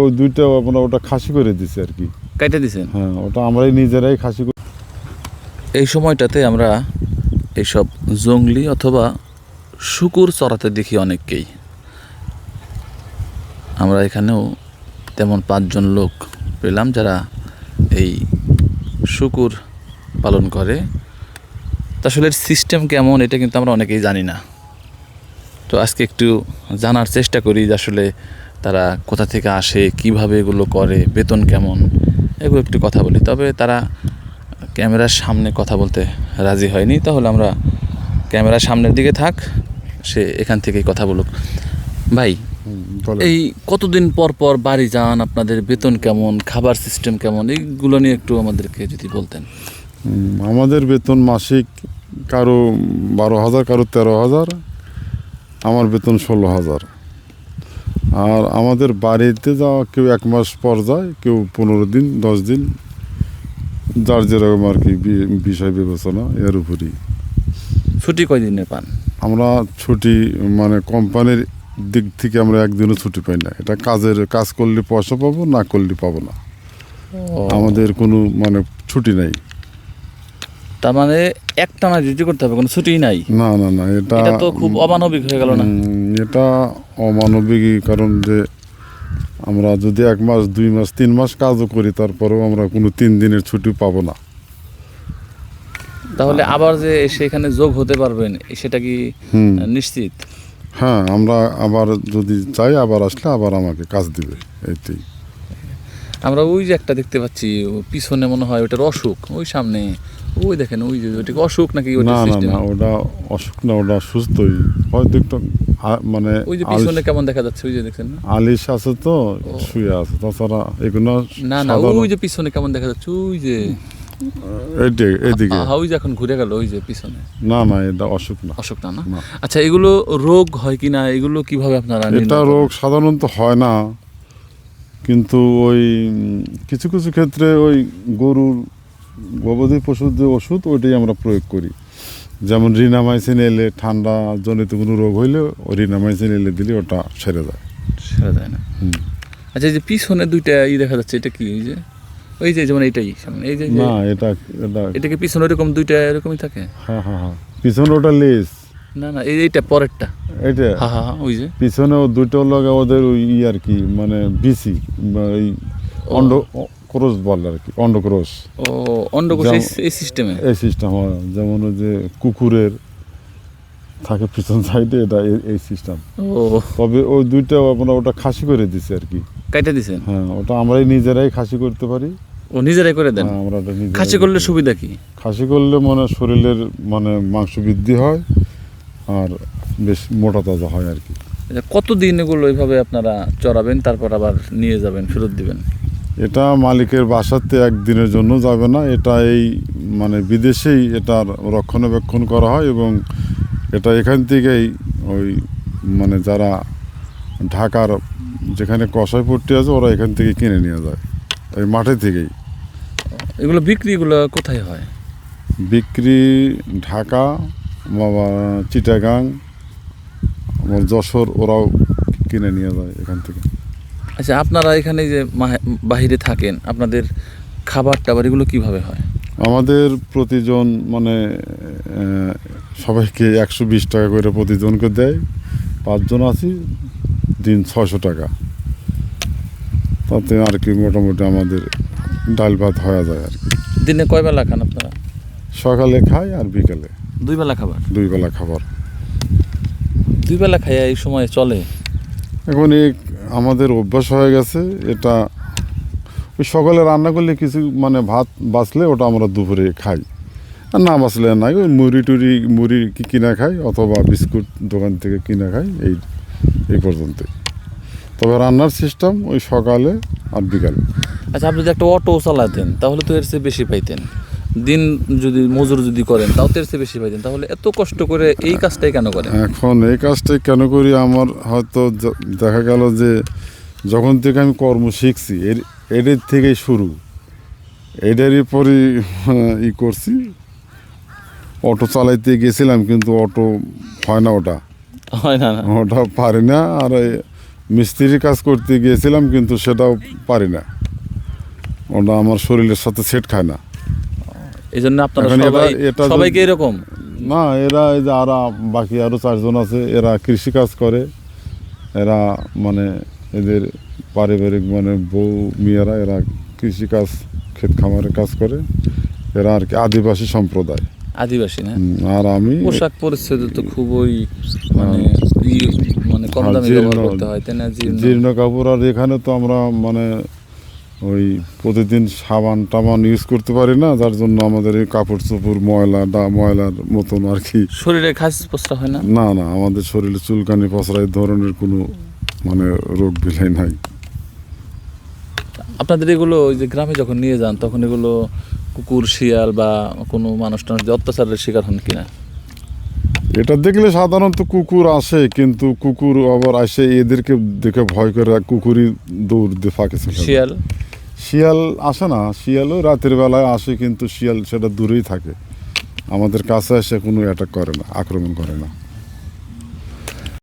ওই দুইটা আমরা ওটা খাসি করে দিছি আর কি। কাইটা দিছেন হ্যাঁ ওটা আমরাই নিজেরাই খাসি এই সময়টাতে আমরা এইসব জঙ্গলি অথবা শুকুর চড়াতে দেখি অনেককেই। আমরা এখানেও তেমন পাঁচজন লোক পেলাম যারা এই শুকুর পালন করে। তা আসলে সিস্টেম কেমন এটা কিন্তু আমরা অনেকেই জানি না। তো আজকে একটু জানার চেষ্টা করি যে আসলে তারা কোথা থেকে আসে কীভাবে এগুলো করে বেতন কেমন এগুলো একটু কথা বলি। তবে তারা ক্যামেরার সামনে কথা বলতে রাজি হয়নি। তাহলে আমরা ক্যামেরার সামনের দিকে থাক সে এখান থেকেই কথা বলুক। ভাই এই কতদিন পর পর বাড়ি যান আপনাদের বেতন কেমন খাবার সিস্টেম কেমন এইগুলো নিয়ে একটু আমাদেরকে যদি বলতেন। আমাদের বেতন মাসিক কারও বারো হাজার কারও তেরো হাজার আমার বেতন ষোলো হাজার। আর আমাদের বাড়িতে যাওয়া কেউ এক মাস পর যায় কেউ পনেরো দিন দশ দিন। যার যেরকম আর কি বি- বিষয় বিবেচনা এর উপরই। ছুটি কয়দিনে পান? আমরা ছুটি মানে কোম্পানির দিক থেকে আমরা একদিনও ছুটি পাই না। এটা কাজের কাজ করলে পয়সা পাবো না করলে পাবো না। আমাদের কোনো মানে ছুটি নাই। তার মানে একটানা ডিউটি করতে হবে কোনো ছুটি নাই? না না না এটা তো খুব অমানবিক হয়ে গেল না? এটা অমানবিক কারণ যে আমরা যদি এক মাস দুই মাস তিন মাস কাজও করি তারপরেও আমরা কোনো তিন দিনের ছুটি পাবো না। তাহলে আবার যে সেখানে যোগ হতে পারবেন সেটা কি নিশ্চিত? হ্যাঁ আমরা আবার যদি চাই আবার আসলে আবার আমাকে কাজ দিবে এইটাই আমরা ওই যে একটা দেখতে পাচ্ছি পিছনে মনে হয় ওটার অসুখ ওই সামনে। ওই দেখেন ওই যে ওইটা কি অসুখ নাকি ওইটা না না না ওটা অসুখ না ওটা সুস্থই হয়তো একটু মানে ওই যে পিছনে কেমন দেখা যাচ্ছে ওই যে দেখছেন না? আলিশ আছে তো শুয়ে আছে তাছাড়া এগুলো না না ওই যে পিছনে কেমন দেখা যাচ্ছে ওই যে। আহা, ওই যে এখন ঘুরে গেল ওই যে পিছনে। না না এটা অসুখ না। অসুখ না না? না। আচ্ছা এগুলো রোগ হয় কিনা এগুলো কীভাবে আপনারা এটা রোগ সাধারণত হয় না। কিন্তু ওই কিছু কিছু ক্ষেত্রে ওই গরুর গবাদি পশুর যে ওষুধ ওইটাই আমরা প্রয়োগ করি। যেমন রিনামাইসিন এলে ঠান্ডা জনিত কোনো রোগ হইলে ওই রিনামাইসিন এলে দিলে ওটা সেরে যায়। সেরে যায় না। হুম। আচ্ছা এই যে পিছনে দুইটা ই দেখা যাচ্ছে এটা কি? যে ওই যে যেমন এটাই সামনে এই যে না এটা এটা এটা কি পিছনে এরকম দুইটা এরকমই থাকে? হ্যাঁ হ্যাঁ হ্যাঁ। পিছনে ওটা লেস। না না এইটা পরেরটা। এটা হ্যাঁ হ্যাঁ ওই যে। পিছনে ও দুটো লাগে ওদের ওই ই আর কি মানে বিসি এই অন্ড ক্রোশ বলে আর কি অন্ড ক্রোশ ও অন্ডকোষ এই- এই সিস্টেমে? এই সিস্টেম হয় যেমন ওই যে কুকুরের থাকে পিছন সাইডে এটা এই- সিস্টেম। ও। তবে ওই দুইটা আমরা ওটা খাসি করে দিছি আর কি। কাইটা দিছেন হ্যাঁ ওটা আমরাই নিজেরাই খাসি করতে পারি। ও নিজেরাই করে দেন? হ্যাঁ, আমরা ওটা খাসি করলে সুবিধা কি? খাসি করলে মানে শরীরের মানে মাংস বৃদ্ধি হয়। আর বেশ মোটা তাজা হয় আর কি। আচ্ছা, কতদিন এগুলো এইভাবে আপনারা চড়াবেন তারপর আবার নিয়ে যাবেন ফেরত দিবেন? এটা মালিকের বাসাতে একদিনের জন্য যাবে না এটা এই মানে বিদেশেই এটার রক্ষণাবেক্ষণ করা হয় এবং এটা এখান থেকেই ওই মানে যারা ঢাকার যেখানে কষাইপট্টি আছে ওরা এখান থেকে কিনে নিয়ে যায় এই মাঠে থেকেই। এগুলো বিক্রিগুলো কোথায় হয়? বিক্রি ঢাকা চিটাগাং আমার যশোর ওরাও কিনে নিয়ে যায় এখান থেকে। আচ্ছা আপনারা এখানে যে বাহিরে থাকেন আপনাদের খাবার টাবার এগুলো কীভাবে হয়? আমাদের প্রতিজন মানে সবাইকে একশো বিশ টাকা করে প্রতিজনকে দেয়। পাঁচজন আছি দিন ছশো টাকা। তাতে আর কি মোটামুটি আমাদের ডাল ভাত হয়ে যায় আর কি। দিনে কয় বেলা খান আপনারা? সকালে খাই আর বিকালে। দুই বেলা খাবার? দুই বেলা খাবার। দুই বেলা খাইয়া এই সময় চলে? এখন এই আমাদের অভ্যাস হয়ে গেছে এটা ওই সকালে রান্না করলে কিছু মানে ভাত বাঁচলে ওটা আমরা দুপুরে খাই। আর না বাঁচলে নাই ওই মুড়ি টুড়ি মুড়ি কি কিনা খাই অথবা বিস্কুট দোকান থেকে কিনা খাই এই এই পর্যন্ত তবে রান্নার সিস্টেম ওই সকালে আর বিকালে। আচ্ছা আপনি যদি একটা অটো চালাতেন তাহলে তো এর চেয়ে বেশি পাইতেন। দিন যদি মজুর যদি করেন তাও তো এর চেয়ে বেশি পাইতেন। তাহলে এত কষ্ট করে এই কাজটাই কেন করেন? এখন এই কাজটাই কেন করি? আমার হয়তো দেখা গেল যে যখন থেকে আমি কর্ম শিখছি এর এদের থেকেই শুরু। এটারই পরে ই করছি। অটো চালাইতে গেছিলাম কিন্তু অটো হয় না ওটা। হয় না ওটা পারি না আর এই মিস্ত্রি কাজ করতে গিয়েছিলাম কিন্তু সেটাও পারি না। ওটা আমার শরীরের সাথে সেট খায় না। এই জন্য আপনারা সবাই এটা সবাইকে এরকম? না এরা এই যে আর বাকি আরও চারজন আছে এরা কৃষি কাজ করে। এরা মানে এদের পারিবারিক মানে বউ মেয়েরা এরা কৃষি কাজ ক্ষেত খামারের কাজ করে। এরা আর কি আদিবাসী সম্প্রদায়। আদিবাসী না? আর আমি পোশাক পরিচ্ছদ তো খুবই মানে ই মানে কম হ্যাঁ, দামে ব্যবহার করতে হয় তাই না? জীর্ণ কাপড় আর এখানে তো আমরা মানে ওই প্রতিদিন সাবান টাবান ইউজ করতে পারি না যার জন্য আমাদের এই কাপড় চোপড় ময়লা ডা ময়লার মতন আর কি। শরীরে খাস পোস্তা হয় না? না না আমাদের শরীরে চুলকানি এই ধরনের কোনো মানে রোগ বিলাই নাই। আপনাদের এগুলো ওই যে গ্রামে যখন নিয়ে যান তখন এগুলো কুকুর শিয়াল বা কোনো মানুষ টানুষ অত্যাচারের শিকার হন কিনা? এটা দেখলে সাধারণত কুকুর আসে কিন্তু কুকুর আবার আসে এদেরকে দেখে ভয় করে কুকুরই দৌড় দিয়ে ফাঁকে। শিয়াল? শিয়াল আসে না, শিয়ালও রাতের বেলায় আসে কিন্তু শিয়াল সেটা দূরেই থাকে। আমাদের কাছে এসে কোনো অ্যাটাক করে না, আক্রমণ করে না।